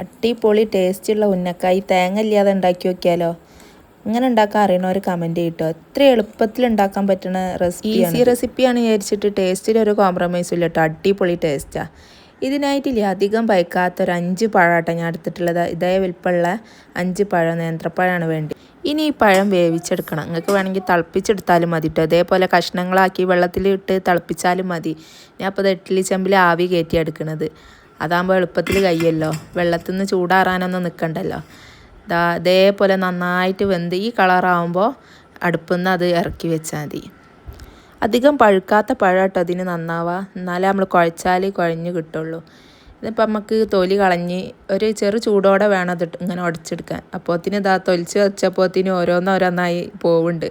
അടിപൊളി ടേസ്റ്റുള്ള ഉന്നക്കായി തേങ്ങ ഇല്ലാതെ ഉണ്ടാക്കി നോക്കിയാലോ? ഇങ്ങനെ ഉണ്ടാക്കാൻ അറിയണവർ കമന്റ് ചെയ്യട്ടോ. എത്ര എളുപ്പത്തിൽ ഉണ്ടാക്കാൻ പറ്റുന്ന റെസിപ്പി ഈസി റെസിപ്പിയാണ് വിചാരിച്ചിട്ട് ടേസ്റ്റിൽ ഒരു കോംപ്രമൈസും ഇല്ല കേട്ടോ അടിപൊളി ടേസ്റ്റാണ് ഇതിനായിട്ടില്ലേ അധികം പയക്കാത്ത ഒരു അഞ്ച് പഴമാട്ടോ ഞാൻ എടുത്തിട്ടുള്ളത്. ഇതേ വലിപ്പമുള്ള അഞ്ച് പഴം നേന്ത്രപ്പഴമാണ് വേണ്ടി ഇനി ഈ പഴം വേവിച്ചെടുക്കണം. നിങ്ങൾക്ക് വേണമെങ്കിൽ തിളപ്പിച്ചെടുത്താലും മതി കേട്ടോ അതേപോലെ കഷ്ണങ്ങളാക്കി വെള്ളത്തിൽ ഇട്ട് തിളപ്പിച്ചാലും മതി. ഞാൻ അപ്പോൾ ഇത് ഇഡ്ഡലി ചെമ്പിൽ ആവി കയറ്റി എടുക്കണത്. അതാകുമ്പോൾ എളുപ്പത്തിൽ കഴിയല്ലോ. വെള്ളത്തിൽ നിന്ന് ചൂടാറാനൊന്നും നിൽക്കണ്ടല്ലോ ദാ ഇതേപോലെ നന്നായിട്ട് വെന്ത് ഈ കളറാകുമ്പോൾ അടുപ്പിൽ നിന്ന് അത് ഇറക്കി വെച്ചാൽ മതി. അധികം പഴുക്കാത്ത പഴമാട്ടോ അതിന് നന്നാവുക എന്നാലേ നമ്മൾ കുഴച്ചാൽ കുഴഞ്ഞ് കിട്ടുള്ളൂ. ഇതിപ്പോൾ നമുക്ക് തൊലി കളഞ്ഞ് ഒരു ചെറു ചൂടോടെ വേണം അത് ഇങ്ങനെ ഉടച്ചെടുക്കാൻ അപ്പോത്തിന് ഇതാ തൊലിച്ച് വെച്ചപ്പോത്തിന് ഓരോന്നോരോന്നായി പോവുന്നുണ്ട്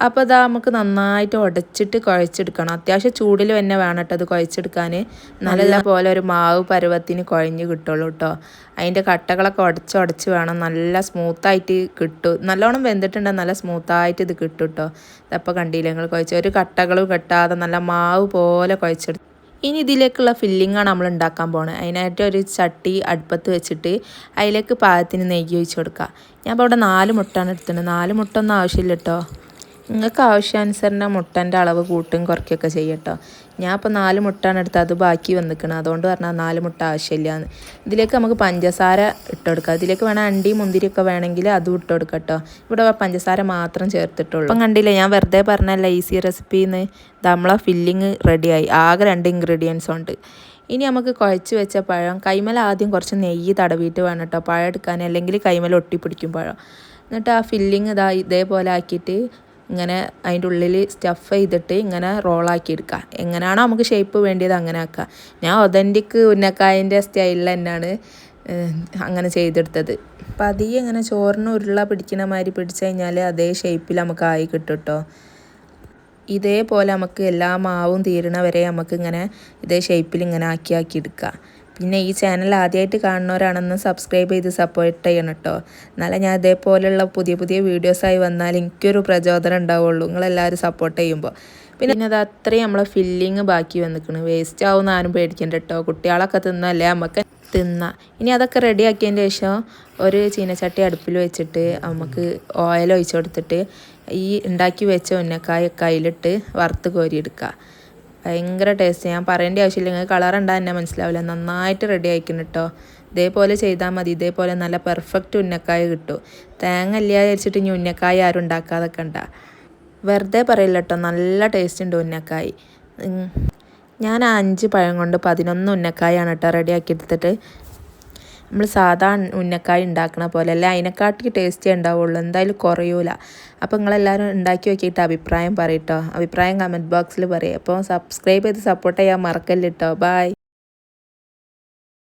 അപ്പോൾ അതാ നമുക്ക് നന്നായിട്ട് ഉടച്ചിട്ട് കുഴച്ചെടുക്കണം. അത്യാവശ്യം ചൂടിൽ തന്നെ വേണം കേട്ടോ അത് കുഴച്ചെടുക്കാൻ നല്ല പോലെ ഒരു മാവ് പരുവത്തിന് കുഴഞ്ഞ് കിട്ടുള്ളൂ കേട്ടോ അതിന്റെ കട്ടകളൊക്കെ ഉടച്ച് ഉടച്ച് വേണം. നല്ല സ്മൂത്തായിട്ട് കിട്ടും. നല്ലോണം വെന്തിട്ടുണ്ട്. നല്ല സ്മൂത്തായിട്ട് ഇത് കിട്ടും കേട്ടോ ഇതപ്പോൾ കണ്ടില്ല നിങ്ങൾ കുഴച്ച്. ഒരു കട്ടകളും കെട്ടാതെ നല്ല മാവ് പോലെ കുഴച്ചെടുത്ത് ഇനി ഇതിലേക്കുള്ള ഫില്ലിങ്ങാണ് നമ്മൾ ഉണ്ടാക്കാൻ പോകുന്നത് അതിനായിട്ട് ഒരു ചട്ടി അടുപ്പത്ത് വെച്ചിട്ട് അതിലേക്ക് പാകത്തിന് നെയ്യ് ഒഴിച്ച് കൊടുക്കുക ഞാൻ ഇപ്പോൾ അവിടെ നാല് മുട്ടാണ് എടുത്തിട്ടുണ്ട് നാല് മുട്ട ഒന്നും ആവശ്യമില്ല കേട്ടോ നിങ്ങൾക്ക് ആവശ്യാനുസരണം മുട്ടന്റെ അളവ് കൂട്ടും കുറയ്ക്കുകയൊക്കെ ചെയ്യട്ടോ. ഞാൻ ഇപ്പോൾ നാല് മുട്ടാണ് എടുത്തത് അത് ബാക്കി വന്നിക്കണം. അതുകൊണ്ട് പറഞ്ഞാൽ നാല് മുട്ട ആവശ്യമില്ല ഇതിലേക്ക് നമുക്ക് പഞ്ചസാര ഇട്ട് കൊടുക്കാം. ഇതിലേക്ക് വേണം അണ്ടി മുന്തിരിയൊക്കെ വേണമെങ്കിൽ അതും ഇട്ട് കൊടുക്കാം ഇവിടെ പഞ്ചസാര മാത്രം ചേർത്തിട്ടുള്ളൂ. അപ്പം കണ്ടില്ലേ ഞാൻ വെറുതെ പറഞ്ഞല്ല ഈസി റെസിപ്പിന്ന്. നമ്മളെ ഫില്ലിങ് റെഡിയായി ആകെ രണ്ട് ഇൻഗ്രീഡിയൻസ് ഉണ്ട്. ഇനി നമുക്ക് കുഴച്ച് വെച്ച പഴം. കൈമല ആദ്യം കുറച്ച് നെയ്യ് തടവിയിട്ട് വേണം കേട്ടോ. പഴം എടുക്കാൻ അല്ലെങ്കിൽ കൈമല ഒട്ടിപ്പിടിക്കും പഴം. എന്നിട്ട് ആ ഫില്ലിങ് ഇതാ ഇതേപോലെ ആക്കിയിട്ട് ഇങ്ങനെ അതിന്റെ ഉള്ളിൽ സ്റ്റഫ് ചെയ്തിട്ട് ഇങ്ങനെ റോളാക്കി എടുക്കുക. എങ്ങനെയാണോ നമുക്ക് ഷേപ്പ് വേണ്ടിയത് അങ്ങനെ ആക്കുക. ഞാൻ ഒതന്റിക് ഉന്നക്കായന്റെ സ്റ്റൈലിൽ തന്നെയാണ് അങ്ങനെ ചെയ്തെടുത്തത്. പതിയെ ഇങ്ങനെ ചോറിന് ഉരുള പിടിക്കുന്ന മാതിരി പിടിച്ചു കഴിഞ്ഞാൽ അതേ ഷേപ്പിൽ നമുക്ക് ആയി കിട്ടും കേട്ടോ ഇതേപോലെ നമുക്ക് എല്ലാ മാവും തീരണ വരെ നമുക്ക് ഇങ്ങനെ ഇതേ ഷേപ്പിൽ ഇങ്ങനെ ആക്കി ആക്കി എടുക്കുക. പിന്നെ ഈ ചാനൽ ആദ്യമായിട്ട് കാണുന്നവരാണെന്ന് സബ്സ്ക്രൈബ് ചെയ്ത് സപ്പോർട്ട് ചെയ്യണം കേട്ടോ എന്നാലേ ഞാൻ ഇതേപോലെയുള്ള പുതിയ പുതിയ വീഡിയോസായി വന്നാൽ എനിക്കൊരു പ്രചോദനം ഉണ്ടാവുള്ളൂ. നിങ്ങളെല്ലാവരും സപ്പോർട്ട് ചെയ്യുമ്പോൾ പിന്നെ അത് അത്രയും നമ്മളെ ഫില്ലിങ് ബാക്കി വന്നിക്കണം. വേസ്റ്റ് ആവുമെന്ന് ആരും പേടിക്കണ്ട കേട്ടോ കുട്ടികളൊക്കെ തിന്നല്ലേ? നമുക്ക് തിന്ന. ഇനി അതൊക്കെ റെഡിയാക്കിയതിന് ശേഷം ഒരു ചീനച്ചട്ടി അടുപ്പിൽ വെച്ചിട്ട് നമുക്ക് ഓയിൽ ഒഴിച്ചു കൊടുത്തിട്ട് ഈ ഉണ്ടാക്കി വെച്ച ഉന്നക്കായൊക്കെ അതിലിട്ട് വറുത്ത് കോരിയെടുക്കുക ഭയങ്കര ടേസ്റ്റ് ഞാൻ പറയേണ്ട ആവശ്യമില്ല. നിങ്ങൾക്ക് കളർ ഉണ്ടാ തന്നെ മനസ്സിലാവില്ല. നന്നായിട്ട് റെഡി ആയിക്കണം കേട്ടോ ഇതേപോലെ ചെയ്താൽ മതി. ഇതേപോലെ നല്ല പെർഫെക്റ്റ് ഉന്നക്കായ കിട്ടും. തേങ്ങ ഇല്ലാതെ വിചാരിച്ചിട്ട് ഇനി ഉന്നക്കായ ആരും ഉണ്ടാക്കാതൊക്കെ ഉണ്ടാ. വെറുതെ പറയില്ല കേട്ടോ നല്ല ടേസ്റ്റ് ഉണ്ട് ഉന്നക്കായ്. ഞാൻ അഞ്ച് പഴം കൊണ്ട് പതിനൊന്ന് ഉന്നക്കായാണ് കേട്ടോ റെഡിയാക്കി എടുത്തിട്ട്. നമ്മൾ സാധാ ഉന്നക്കായ ഉണ്ടാക്കണ പോലെ അല്ലേ? അതിനെക്കാട്ടി ടേസ്റ്റേ ഉണ്ടാവുള്ളൂ. എന്തായാലും കുറയൂല. അപ്പോൾ നിങ്ങളെല്ലാവരും ഉണ്ടാക്കി നോക്കിയിട്ട് അഭിപ്രായം പറയട്ടോ അഭിപ്രായം കമന്റ് ബോക്സിൽ പറയും. അപ്പോൾ സബ്സ്ക്രൈബ് ചെയ്ത് സപ്പോർട്ട് ചെയ്യാൻ മറക്കല്ലിട്ടോ ബായ്